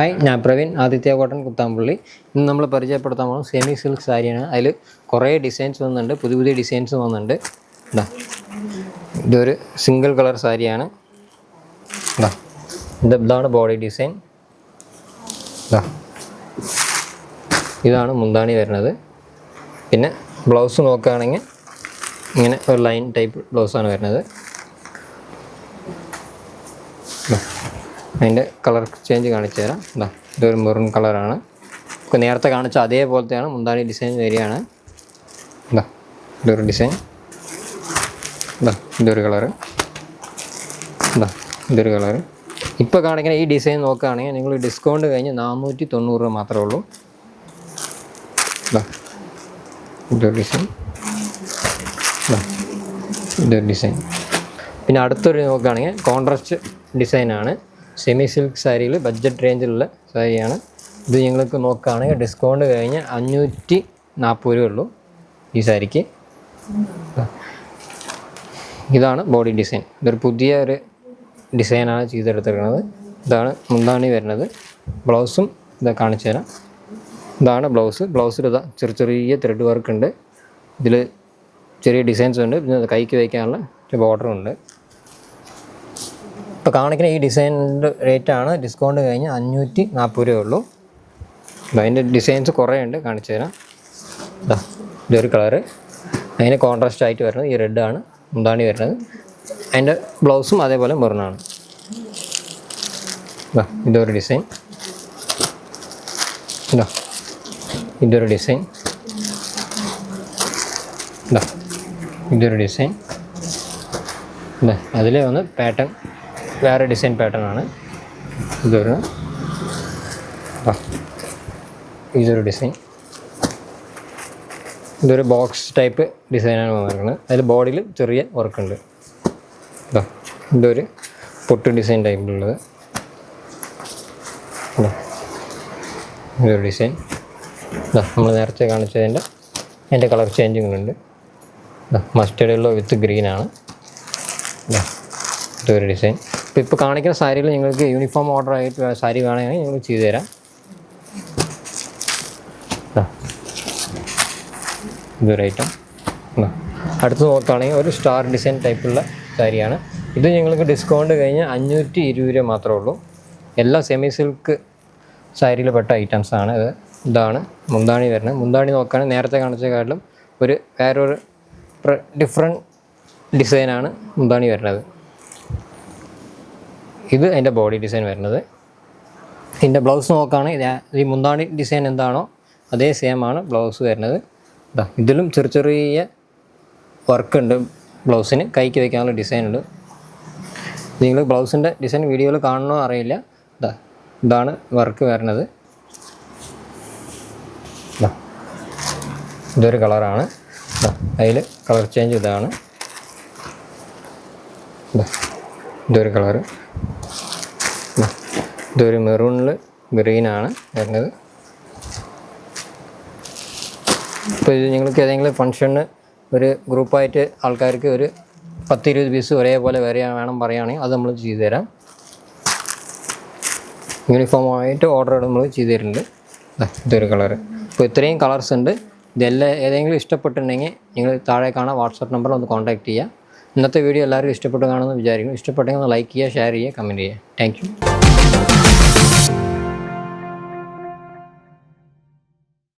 Hi ഞാൻ Praveen Aditya cotton Kuthampully. ഇന്ന് നമ്മൾ പരിചയപ്പെടുത്താൻ പോകുന്നത് സെമി സിൽക്ക് സാരിയാണ് അതിൽ കുറേ ഡിസൈൻസ് വന്നിട്ടുണ്ട് പുതിയ പുതിയ ഡിസൈൻസ് വന്നിട്ടുണ്ട്. ഇതാ ഇതൊരു സിംഗിൾ കളർ സാരിയാണ് ഇതാ ഇത് ഇതാണ് ബോഡി ഡിസൈൻ ഇതാ ഇതാണ് മുന്താണി വരുന്നത്. പിന്നെ ബ്ലൗസ് നോക്കുകയാണെങ്കിൽ ഇങ്ങനെ ഒരു ലൈൻ ടൈപ്പ് ബ്ലൗസാണ് വരുന്നത്. അതിന്റെ കളർ ചേഞ്ച് കാണിച്ചു തരാം. എന്താ ഇതൊരു മെറൂൺ കളറാണ്. ഇപ്പോൾ നേരത്തെ കാണിച്ച അതേപോലത്തെയാണ്. മുന്താണി ഡിസൈൻ വരികയാണ്. എന്താ ഇതൊരു ഡിസൈൻ. എന്താ ഇതൊരു കളറ്. എന്താ ഇതൊരു കളറ്. ഇപ്പോൾ കാണിക്കുന്ന ഈ ഡിസൈൻ നോക്കുകയാണെങ്കിൽ നിങ്ങൾ ഡിസ്കൗണ്ട് കഴിഞ്ഞ് നാനൂറ്റി തൊണ്ണൂറ് രൂപ മാത്രമേ ഉള്ളൂ. ഇതാ ഇതൊരു ഡിസൈൻ. ഇതാ ഇതൊരു ഡിസൈൻ. പിന്നെ അടുത്തൊരു നോക്കുകയാണെങ്കിൽ കോൺട്രാസ്റ്റ് ഡിസൈനാണ്. സെമി സിൽക്ക് സാരിയിൽ ബഡ്ജറ്റ് റേഞ്ചിലുള്ള സാരിയാണ് ഇത് ഞങ്ങൾക്ക് നോക്കുകയാണെങ്കിൽ ഡിസ്കൗണ്ട് കഴിഞ്ഞ് അഞ്ഞൂറ്റി നാൽപ്പത് രൂപ ഉള്ളൂ ഈ സാരിക്ക്. ഇതാണ് ബോഡി ഡിസൈൻ ഇതൊരു പുതിയ ഒരു ഡിസൈനാണ് ചെയ്തെടുത്തിരിക്കുന്നത്. ഇതാണ് മുന്താണി വരുന്നത്. ബ്ലൗസും ഇതാ കാണിച്ചു തരാം. ഇതാണ് ബ്ലൗസ്. ബ്ലൗസിൽ ഇതാ ചെറിയ ചെറിയ ത്രെഡ് വർക്ക് ഉണ്ട്. ഇതിൽ ചെറിയ ഡിസൈൻസ് ഉണ്ട്. പിന്നെ കൈക്ക് വയ്ക്കാനുള്ള ബോർഡറും ഉണ്ട്. ഇപ്പോൾ കാണിക്കുന്ന ഈ ഡിസൈനിന്റെ റേറ്റാണ് ഡിസ്കൗണ്ട് കഴിഞ്ഞ് അഞ്ഞൂറ്റി നാൽപ്പത് രൂപയേ ഉള്ളൂ. അതിന്റെ ഡിസൈൻസ് കുറേ ഉണ്ട് കാണിച്ചു തരാം. ഇതാ ഇതൊരു കളറ് അതിന് കോൺട്രാസ്റ്റ് ആയിട്ട് വരുന്നത് ഈ റെഡ് ആണ്. മുന്താണി വരുന്നത്. അതിന്റെ ബ്ലൗസും അതേപോലെ മുറിനാണ് ഇതാ ഇതൊരു ഡിസൈൻ ഇതാ ഇതൊരു ഡിസൈൻ ഇതാ ഇതൊരു ഡിസൈൻ അതിൽ വന്ന് പാറ്റേൺ വേറെ ഡിസൈൻ പാറ്റേൺ ആണ്. ഇതൊരു ഇതൊരു ഡിസൈൻ. ഇതൊരു ബോക്സ് ടൈപ്പ് ഡിസൈനാണ് വന്നിരിക്കുന്നത്. അതിൽ ബോഡിയിൽ ചെറിയ വർക്കുണ്ട് ഇതാ ഇതൊരു പൊട്ട് ഡിസൈൻ ടൈപ്പിലുള്ളത് ഇതാ ഇതൊരു ഡിസൈൻ നമ്മൾ നേരത്തെ കാണിച്ചതിന്റെ അതിന്റെ കളർ ചേഞ്ചിങ്ങുണ്ട് മസ്റ്റേഡുള്ള വിത്ത് ഗ്രീനാണ് ഇതാ ഇതൊരു ഡിസൈൻ ഇപ്പോൾ ഇപ്പോൾ കാണിക്കുന്ന സാരിയിൽ നിങ്ങൾക്ക് യൂണിഫോം ഓർഡർ ആയിട്ട് സാരി വേണമെങ്കിൽ ഞങ്ങൾ ചെയ്തു തരാം ഇതാ. ഇതൊരു ഐറ്റം. അടുത്ത് നോക്കുകയാണെങ്കിൽ ഒരു സ്റ്റാർ ഡിസൈൻ ടൈപ്പുള്ള സാരിയാണ്. ഇത് ഞങ്ങൾക്ക് ഡിസ്കൗണ്ട് കഴിഞ്ഞ് അഞ്ഞൂറ്റി ഇരുപത് രൂപ മാത്രമേ ഉള്ളൂ. എല്ലാ സെമി സിൽക്ക് സാരിയിൽ പെട്ട ഐറ്റംസ് ആണ് ഇത്. ഇതാണ് മുന്താണി വരുന്നത്. മുന്താണി നോക്കുകയാണെങ്കിൽ നേരത്തെ കാണിച്ചേക്കാട്ടിലും ഒരു വേറൊരു ഡിഫറെന്റ് ഡിസൈനാണ് മുന്താണി വരുന്നത്. ഇത് അതിന്റെ ബോഡി ഡിസൈൻ വരുന്നത്. ഇതിന്റെ ബ്ലൗസ് നോക്കുകയാണെങ്കിൽ ഈ മുന്താണി ഡിസൈൻ എന്താണോ അതേ സെയിം ആണ് ബ്ലൗസ് വരുന്നത്. ഇതാ ഇതിലും ചെറിയ ചെറിയ വർക്ക് ഉണ്ട് ബ്ലൗസിന് കൈക്ക് വയ്ക്കാനുള്ള ഡിസൈൻ ഉണ്ട്. നിങ്ങൾ ബ്ലൗസിന്റെ ഡിസൈൻ വീഡിയോയിൽ കാണണോ അറിയില്ല. ഇതാ ഇതാണ് വർക്ക് വരുന്നത്. ഇതാ ഇതൊരു കളറാണ് അതിൽ കളർ ചേഞ്ച് ഇതാണ്. ഇതാ ഇതൊരു കളറ്. ഇതൊരു മെറൂണിൽ ഗ്രീനാണ് വരുന്നത്. ഇപ്പോൾ ഇത് നിങ്ങൾക്ക് ഏതെങ്കിലും ഫങ്ഷന് ഒരു ഗ്രൂപ്പായിട്ട് ആൾക്കാർക്ക് ഒരു പത്തിരുപത് പീസ് ഒരേപോലെ വരെ വേണം പറയുകയാണെങ്കിൽ അത് നമ്മൾ ചെയ്തു തരാം. യൂണിഫോമായിട്ട് ഓർഡർ നമ്മൾ ചെയ്തു തരുന്നുണ്ട്. ഇതൊരു കളറ്. ഇപ്പോൾ ഇത്രയും കളേഴ്സ് ഉണ്ട്. ഇതെല്ലാം ഏതെങ്കിലും ഇഷ്ടപ്പെട്ടിട്ടുണ്ടെങ്കിൽ നിങ്ങൾ താഴെ കാണാൻ വാട്സപ്പ് നമ്പർ ഒന്ന് കോൺടാക്റ്റ് ചെയ്യുക. ഇന്നത്തെ വീഡിയോ എല്ലാവർക്കും ഇഷ്ടപ്പെട്ടു കാണുമെന്ന് വിചാരിക്കുന്നു. ഇഷ്ടപ്പെട്ടെങ്കിൽ ലൈക്ക് ചെയ്യുക ഷെയർ ചെയ്യുക കമന്റ് ചെയ്യുക. താങ്ക്